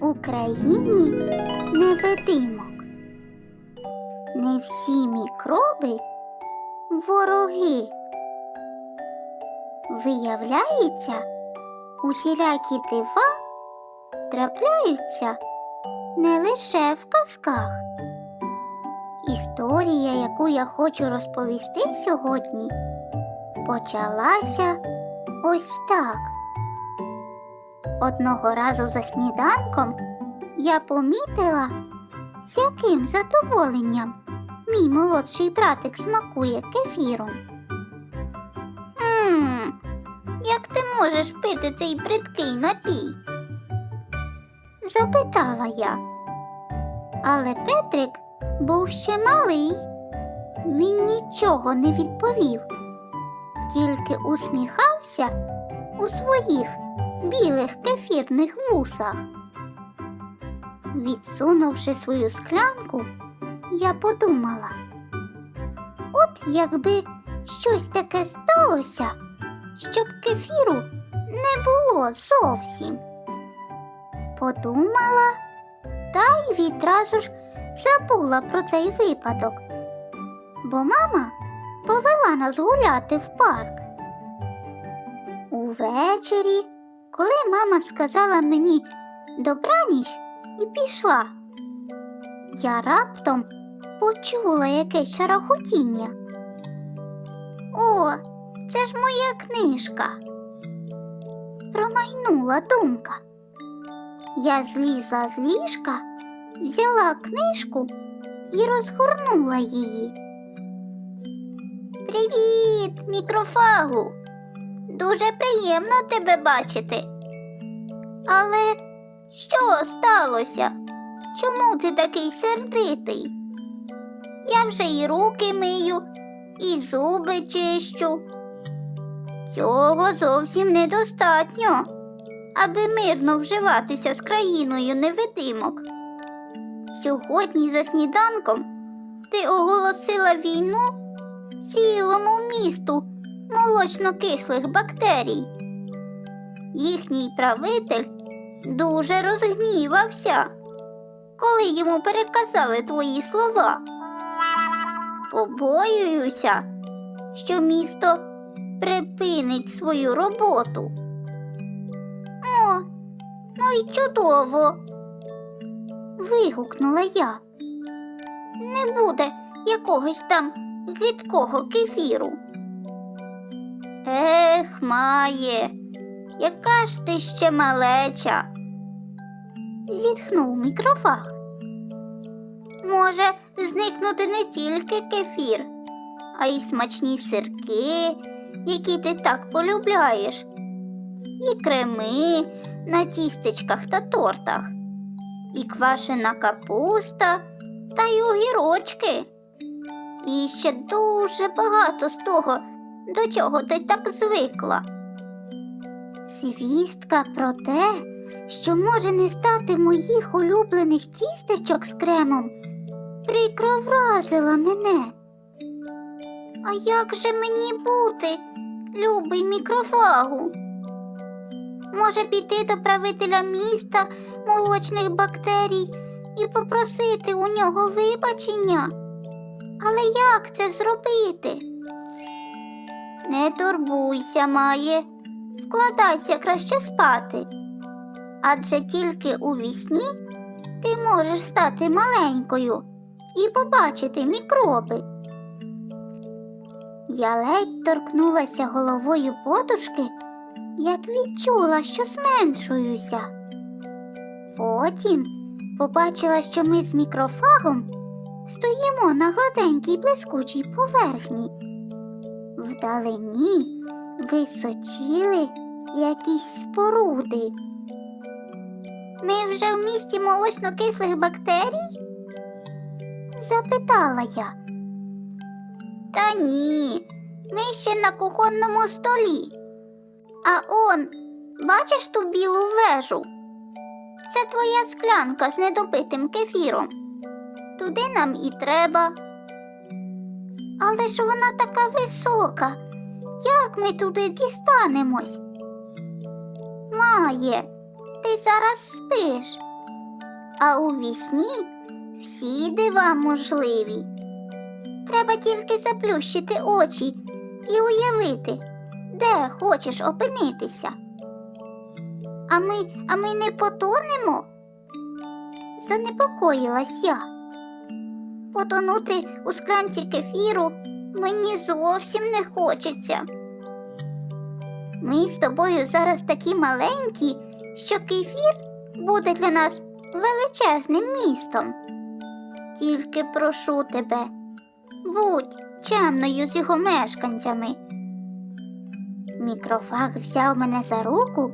у країні невидимок. Не всі мікроби вороги. Виявляється, усілякі дива трапляються не лише в казках. Історія, яку я хочу розповісти сьогодні, почалася ось так. Одного разу за сніданком я помітила, з яким задоволенням мій молодший братик смакує кефіром. Ммм, як ти можеш пити цей бридкий напій? запитала я. Але Петрик був ще малий. Він нічого не відповів, тільки усміхався у своїх білих кефірних вусах. Відсунувши свою склянку, я подумала, от якби щось таке сталося, щоб кефіру не було зовсім. Подумала та й відразу ж забула про цей випадок, бо мама повела нас гуляти в парк. Увечері, коли мама сказала мені добраніч і пішла, я раптом почула якесь шарахотіння. О, це ж моя книжка. Промайнула думка. Я злізла з ліжка, взяла книжку і розгорнула її. Привіт, мікрофагу! Дуже приємно тебе бачити. Але що сталося? Чому ти такий сердитий? Я вже і руки мию, і зуби чищу. Цього зовсім недостатньо, аби мирно вживатися з країною невидимок. Сьогодні за сніданком ти оголосила війну цілому місту молочно-кислих бактерій. Їхній правитель дуже розгнівався, коли йому переказали твої слова. Побоююся, що місто припинить свою роботу. О, ну й чудово. вигукнула я. Не буде якогось там гидкого кефіру. Ех, має, яка ж ти ще малеча? Зітхнув мікрофаг. Може зникнути не тільки кефір, а й смачні сирки, які ти так полюбляєш, і креми на тістечках та тортах, і квашена капуста та й огірочки. І ще дуже багато з того, до чого ти так звикла. Звістка про те, що може не стати моїх улюблених тістечок з кремом, прикро вразила мене. А як же мені бути, любий мікрофагу? Може піти до правителя міста молочних бактерій і попросити у нього вибачення? Але як це зробити? Не турбуйся, має, вкладайся краще спати. Адже тільки у вісні ти можеш стати маленькою і побачити мікроби. Я ледь торкнулася головою подушки, як відчула, що зменшуюся. Потім побачила, що ми з мікрофагом стоїмо на гладенькій блискучій поверхні. Вдалині височіли якісь споруди. Ми вже в місті молочно-кислих бактерій? запитала я. Та ні, ми ще на кухонному столі. А он, бачиш ту білу вежу? Це твоя склянка з недопитим кефіром. Туди нам і треба. Але ж вона така висока. Як ми туди дістанемось? Має, зараз спиш. А у вісні всі дива можливі. Треба тільки заплющити очі і уявити, де хочеш опинитися. А ми, а ми не потонемо? Занепокоїлась я. Потонути у склянці кефіру мені зовсім не хочеться. Ми з тобою зараз такі маленькі, що кефір буде для нас величезним містом. Тільки прошу тебе, будь чемною з його мешканцями. Мікрофаг взяв мене за руку,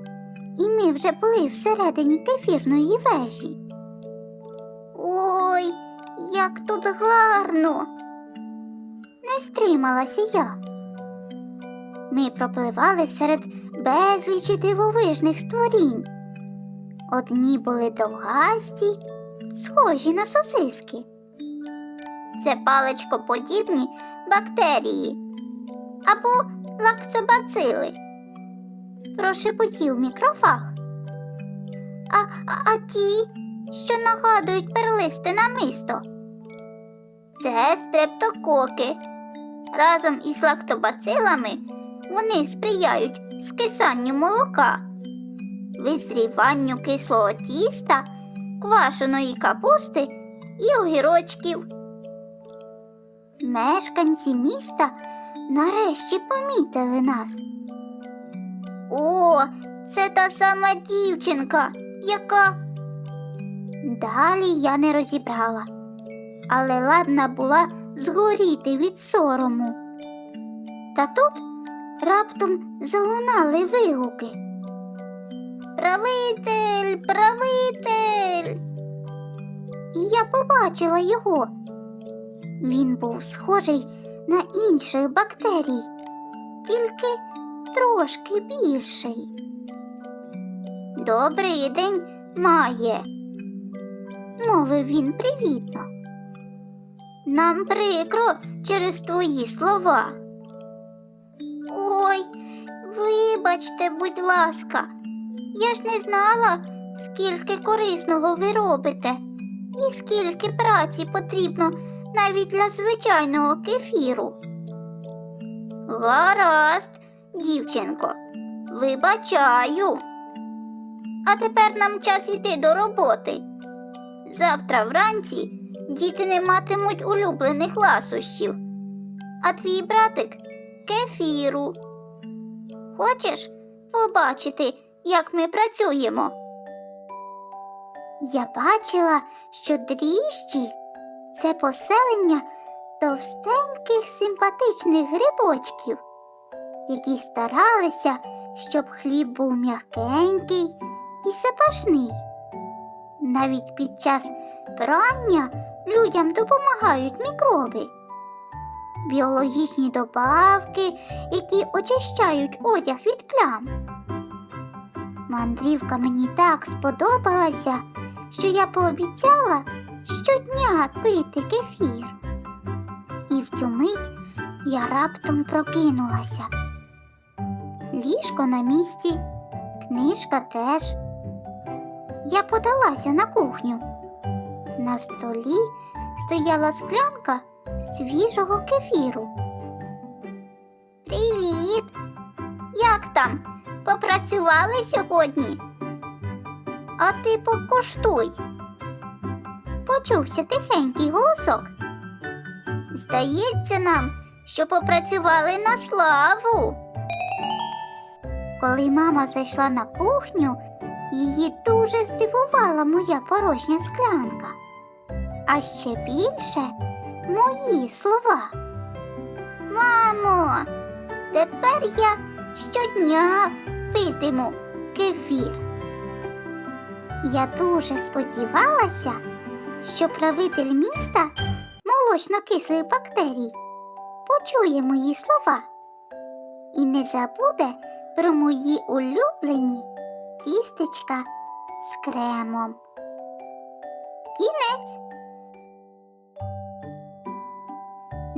і ми вже були всередині кефірної вежі. Ой, як тут гарно. Не стрималася я. Ми пропливали серед безлічі дивовижних створінь. Одні були довгасті, схожі на сосиски. Це паличкоподібні бактерії або лактобацили. Прошепотів мікрофаг. А, а, а ті, що нагадують перлисте намисто. Це стрептококи. Разом із лактобацилами вони сприяють скисанню молока, визріванню кислого тіста, квашеної капусти і огірочків. Мешканці міста нарешті помітили нас. О, це та сама дівчинка, яка. Далі я не розібрала, але ладна була згоріти від сорому. Та тут раптом залунали вигуки. Правитель, правитель. Я побачила його. Він був схожий на інших бактерій, тільки трошки більший. Добрий день має, мовив він привітно. Нам прикро через твої слова. Ой, вибачте, будь ласка, я ж не знала, скільки корисного ви робите, і скільки праці потрібно навіть для звичайного кефіру. Гаразд, дівчинко, вибачаю. А тепер нам час йти до роботи. Завтра вранці діти не матимуть улюблених ласощів, а твій братик кефіру. Хочеш побачити, як ми працюємо? Я бачила, що дріжджі це поселення товстеньких симпатичних грибочків, які старалися, щоб хліб був м'якенький і запашний. Навіть під час прання людям допомагають мікроби. Біологічні добавки, які очищають одяг від плям. Мандрівка мені так сподобалася, що я пообіцяла щодня пити кефір. І в цю мить я раптом прокинулася. Ліжко на місці, книжка теж. Я подалася на кухню. На столі стояла склянка свіжого кефіру. Привіт! Як там? Попрацювали сьогодні? А ти покуштуй. Почувся тихенький голосок. Здається нам, що попрацювали на славу. Коли мама зайшла на кухню, її дуже здивувала моя порожня склянка. А ще більше мої слова. Мамо, тепер я щодня питиму кефір. Я дуже сподівалася, що правитель міста молочно-кислих бактерій почує мої слова і не забуде про мої улюблені тістечка з кремом. Кінець.